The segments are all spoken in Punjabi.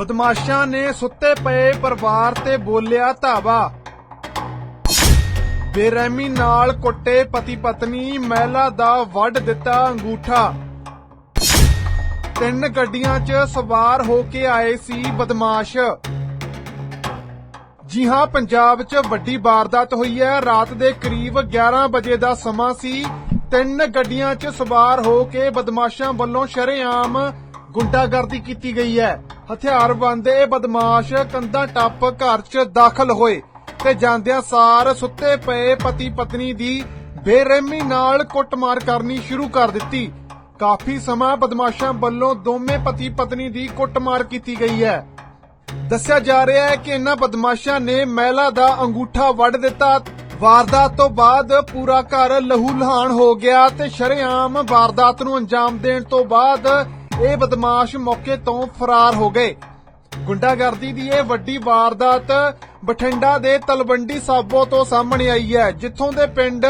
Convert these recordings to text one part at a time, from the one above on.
ਬਦਮਾਸ਼ਾਂ ਨੇ ਸੁੱਤੇ ਪਏ ਪਰਿਵਾਰ ਤੇ ਬੋਲਿਆ ਧਾਵਾ। ਬੇਰਹਿਮੀ ਨਾਲ ਕੁੱਟੇ ਪਤੀ ਪਤਨੀ ਮਹਿਲਾ ਦਾ ਵੱਢ ਦਿੱਤਾ ਅੰਗੂਠਾ। ਤਿੰਨ ਗੱਡੀਆਂ 'ਚ ਸਵਾਰ ਹੋ ਕੇ ਆਏ ਸੀ ਬਦਮਾਸ਼। ਜੀ ਹਾਂ, ਪੰਜਾਬ 'ਚ ਵੱਡੀ ਵਾਰਦਾਤ ਹੋਈ ਹੈ। ਰਾਤ ਦੇ ਕਰੀਬ 11 ਵਜੇ ਦਾ ਸਮਾਂ ਸੀ। ਤਿੰਨ ਗੱਡੀਆਂ 'ਚ ਸਵਾਰ ਹੋ ਕੇ ਬਦਮਾਸ਼ਾਂ ਵੱਲੋਂ ਸ਼ਰੇਆਮ ਗੁੰਡਾਗਰਦੀ ਕੀਤੀ ਗਈ ਹੈ। ਹਥਿਆਰਬੰਦ ਇਹ ਬਦਮਾਸ਼ ਕੰਧਾਂ ਟੱਪ ਘਰ 'ਚ ਦਾਖਲ ਹੋਏ ਤੇ ਜਾਂਦਿਆਂ ਸਾਰ ਸੁੱਤੇ ਪਏ ਪਤੀ ਪਤਨੀ ਦੀ ਬੇਰਹਿਮੀ ਨਾਲ ਕੁੱਟਮਾਰ ਕਰਨੀ ਸ਼ੁਰੂ ਕਰ ਦਿੱਤੀ। ਕਾਫੀ ਸਮਾਂ ਬਦਮਾਸ਼ਾਂ ਵੱਲੋਂ ਦੋਵੇਂ ਪਤੀ ਪਤਨੀ ਦੀ ਕੁੱਟਮਾਰ ਕੀਤੀ ਗਈ ਹੈ। ਦੱਸਿਆ ਜਾ ਰਿਹਾ ਹੈ ਕਿ ਇਹਨਾਂ ਬਦਮਾਸ਼ਾਂ ਨੇ ਮਹਿਲਾ ਦਾ ਅੰਗੂਠਾ ਵੱਢ ਦਿੱਤਾ। ਵਾਰਦਾਤ ਤੋਂ ਬਾਅਦ ਪੂਰਾ ਘਰ ਲਹੂ ਲਹਾਨ ਹੋ ਗਿਆ ਤੇ ਸ਼ਰੇਆਮ ਵਾਰਦਾਤ ਨੂੰ ਅੰਜਾਮ ਦੇਣ ਤੋਂ ਬਾਅਦ ਇਹ ਬਦਮਾਸ਼ ਮੌਕੇ ਤੋਂ ਫਰਾਰ ਹੋ ਗਏ। ਗੁੰਡਾਗਰਦੀ ਦੀ ਇਹ ਵੱਡੀ ਵਾਰਦਾਤ ਬਠਿੰਡਾ ਦੇ ਤਲਵੰਡੀ ਸਾਬੋ ਤੋਂ ਸਾਹਮਣੇ ਆਈ ਹੈ, ਜਿੱਥੋਂ ਦੇ ਪਿੰਡ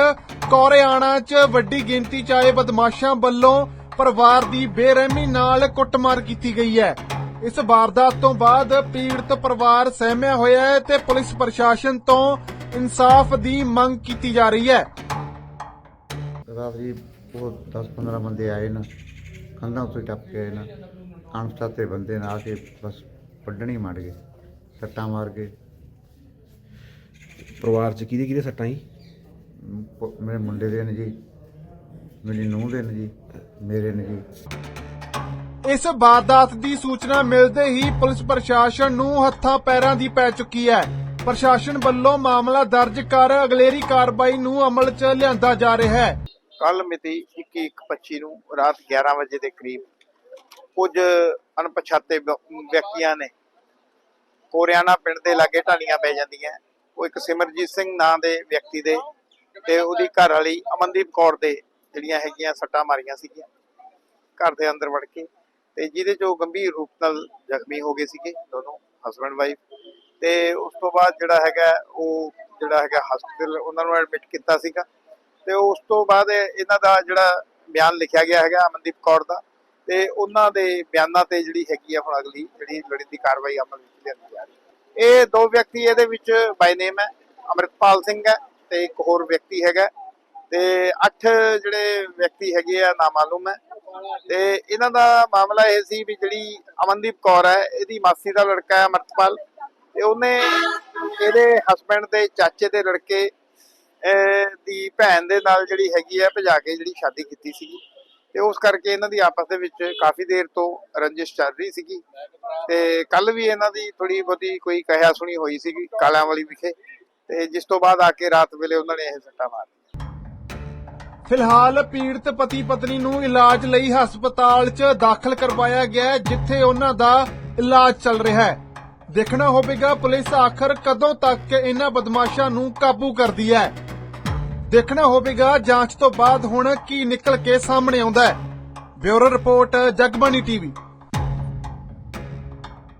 ਕੌਰਿਆਣਾ 'ਚ ਵੱਡੀ ਗਿਣਤੀ 'ਚ ਆਏ ਬਦਮਾਸ਼ਾਂ ਵੱਲੋਂ ਪਰਿਵਾਰ ਦੀ ਬੇਰਹਿਮੀ ਨਾਲ ਕੁੱਟਮਾਰ ਕੀਤੀ ਗਈ ਹੈ। ਇਸ ਵਾਰਦਾਤ ਤੋਂ ਬਾਅਦ ਪੀੜਤ ਪਰਿਵਾਰ ਸਹਿਮਿਆ ਹੋਇਆ ਹੈ ਤੇ ਪੁਲਿਸ ਪ੍ਰਸ਼ਾਸਨ ਤੋਂ ਇਨਸਾਫ ਦੀ ਮੰਗ ਕੀਤੀ ਜਾ ਰਹੀ ਹੈ। ਰਾਤ ਜੀ ਉਹ 10-15 ਬੰਦੇ ਆਏ ਨਾ। ਕੰਧਾਂ ਉੱਤੇ ਟੱਪ ਕੇ ਆਏ ਨਾ ਅਣਪਛਾਤੇ ਬੰਦੇ ਨੇ ਆ ਕੇ ਬਸ ਵੱਢਣੀ ਮਾਰ ਗਏ ਸੱਟਾਂ ਮਾਰ ਕੇ। ਪਰਿਵਾਰ ਚ ਕਿਹਦੇ ਕਿਹਦੇ ਸੱਟਾਂ ਜੀ? ਪ- ਮੇਰੇ ਮੁੰਡੇ ਦੇ ਨੇ ਜੀ ਮੇਰੀ ਨੂੰਹ ਦੇ ਨੇ ਜੀ ਮੇਰੇ ਨੇ ਜੀ। ਇਸ ਵਾਰਦਾਤ ਦੀ ਸੂਚਨਾ ਮਿਲਦੇ ਹੀ ਪੁਲਿਸ ਪ੍ਰਸ਼ਾਸਨ ਨੂੰ ਹੱਥਾਂ ਪੈਰਾਂ ਦੀ ਪੈ ਚੁੱਕੀ ਹੈ। ਪ੍ਰਸ਼ਾਸਨ ਵੱਲੋਂ ਮਾਮਲਾ ਦਰਜ ਕਰ ਅਗਲੇਰੀ ਕਾਰਵਾਈ ਨੂੰ ਅਮਲ 'ਚ ਲਿਆਂਦਾ ਜਾ ਰਿਹਾ ਹੈ। ਕੱਲ ਮਿਤੀ 21:25 ਨੂੰ ਰਾਤ 11 ਵਜੇ ਦੇ ਕਰੀਬ ਕੁਝ ਅਣਪਛਾਤੇ ਵਿਅਕਤੀਆਂ ਨੇ ਕੋਰਿਆਣਾ ਪਿੰਡ ਦੇ ਲਾਗੇ ਢਾਣੀਆਂ ਪੈ ਜਾਂਦੀਆਂ। ਉਹ ਇੱਕ ਸਿਮਰਜੀਤ ਸਿੰਘ ਨਾਂ ਦੇ ਵਿਅਕਤੀ ਦੇ ਤੇ ਉਹਦੀ ਘਰ ਵਾਲੀ ਅਮਨਦੀਪ ਕੌਰ ਦੇ ਜਿਹੜੀਆਂ ਹੈਗੀਆਂ ਸੱਟਾਂ ਮਾਰੀਆਂ ਸੀਗੀਆਂ। ਘਰ ਦੇ ਅੰਦਰ ਵੜ ਕੇ ਤੇ ਜਿਹਦੇ ਚੋਂ ਗੰਭੀਰ ਰੂਪ ਨਾਲ ਜ਼ਖਮੀ ਹੋ ਗਏ ਸੀਗੇ, ਦੋਨੋਂ ਹਸਬੰਡ ਵਾਈਫ ਤੇ ਉਸ ਤੋਂ ਬਾਅਦ ਜਿਹੜਾ ਹੈਗਾ ਉਹ ਜਿਹੜਾ ਹੈਗਾ ਹਸਪੀਟਲ ਉਹਨਾਂ ਨੂੰ ਐਡਮਿਟ ਕੀਤਾ ਸੀਗਾ। ਤੇ ਉਸ ਤੋਂ ਬਾਅਦ ਇਹਨਾਂ ਦਾ ਜਿਹੜਾ ਬਿਆਨ ਲਿਖਿਆ ਗਿਆ ਹੈਗਾ ਅਮਨਦੀਪ ਕੌਰ ਦਾ, ਤੇ ਉਹਨਾਂ ਦੇ ਬਿਆਨਾਂ ਤੇ ਜਿਹੜੀ ਹੈਗੀ ਆ ਹੁਣ ਅਗਲੀ ਜਿਹੜੀ ਲੜੀ ਦੀ ਕਾਰਵਾਈ ਅਮਲ ਵਿੱਚ ਲਿਆਂਦੀ ਜਾ ਰਹੀ ਇਹ ਦੋ ਵਿਅਕਤੀ ਇਹਦੇ ਵਿੱਚ ਬਾਈ ਨੇਮ ਹੈ, ਅਮਰਿਤਪਾਲ ਸਿੰਘ ਹੈ ਤੇ ਇੱਕ ਹੋਰ ਵਿਅਕਤੀ ਹੈਗਾ ਤੇ ਅੱਠ ਜਿਹੜੇ ਵਿਅਕਤੀ ਹੈਗੇ ਆ ਨਾਮਾਲੂਮ ਹੈ। ਤੇ ਇਹਨਾਂ ਦਾ ਮਾਮਲਾ ਇਹ ਸੀ ਵੀ ਜਿਹੜੀ ਅਮਨਦੀਪ ਕੌਰ ਹੈ, ਇਹਦੀ ਮਾਸੀ ਦਾ ਲੜਕਾ ਹੈ ਅਮਰਤਪਾਲ ਤੇ ਉਹਨੇ ਇਹਦੇ ਹਸਬੰਡ ਦੇ ਚਾਚੇ ਦੇ ਲੜਕੇ ਅਹ, ਭੈਣ ਦੇ ਨਾਲ ਜਿਹੜੀ ਹੈਗੀ ਹੈ ਭਜਾ ਕੇ ਜਿਹੜੀ ਸ਼ਾਦੀ ਕੀਤੀ ਸੀਗੀ। ਤੇ ਉਸ ਕਰਕੇ ਇਹਨਾਂ ਦੀ ਆਪਸ ਦੇ ਵਿੱਚ ਕਾਫੀ ਦੇਰ ਤੋਂ ਰੰਜਿਸ਼ ਚੱਲ ਰਹੀ ਸੀਗੀ। ਤੇ ਕੱਲ ਵੀ ਇਹਨਾਂ ਦੀ ਥੋੜੀ ਬਹੁਤੀ ਕੋਈ ਕਹਿਆ ਸੁਣੀ ਹੋਈ ਸੀਗੀ ਕਾਲਿਆਂ ਵਾਲੀ ਵਿਖੇ। ਤੇ ਜਿਸ ਤੋਂ ਬਾਅਦ ਆ ਕੇ ਰਾਤ ਵੇਲੇ ਉਹਨਾਂ ਨੇ ਇਹ ਸੱਟਾ ਮਾਰ ਫਿਲਹਾਲ ਪੀੜਤ ਪਤੀ ਪਤਨੀ ਨੂੰ ਇਲਾਜ ਲਈ ਹਸਪਤਾਲ 'ਚ ਦਾਖਲ ਕਰਵਾਇਆ ਗਿਆ ਹੈ, ਜਿੱਥੇ ਉਹਨਾਂ ਦਾ ਇਲਾਜ ਚੱਲ ਰਿਹਾ ਹੈ। ਦੇਖਣਾ ਹੋਵੇਗਾ ਪੁਲਿਸ ਆਖਰ ਕਦੋਂ ਤੱਕ ਇਹਨਾਂ ਬਦਮਾਸ਼ਾਂ ਨੂੰ ਕਾਬੂ ਕਰਦੀ ਹੈ। ਦੇਖਣਾ ਹੋਵੇਗਾ ਜਾਂਚ ਤੋਂ ਬਾਅਦ ਹੁਣ ਕੀ ਨਿਕਲ ਕੇ ਸਾਹਮਣੇ ਆਉਂਦਾ ਹੈ। Bureau report, Jagbani TV.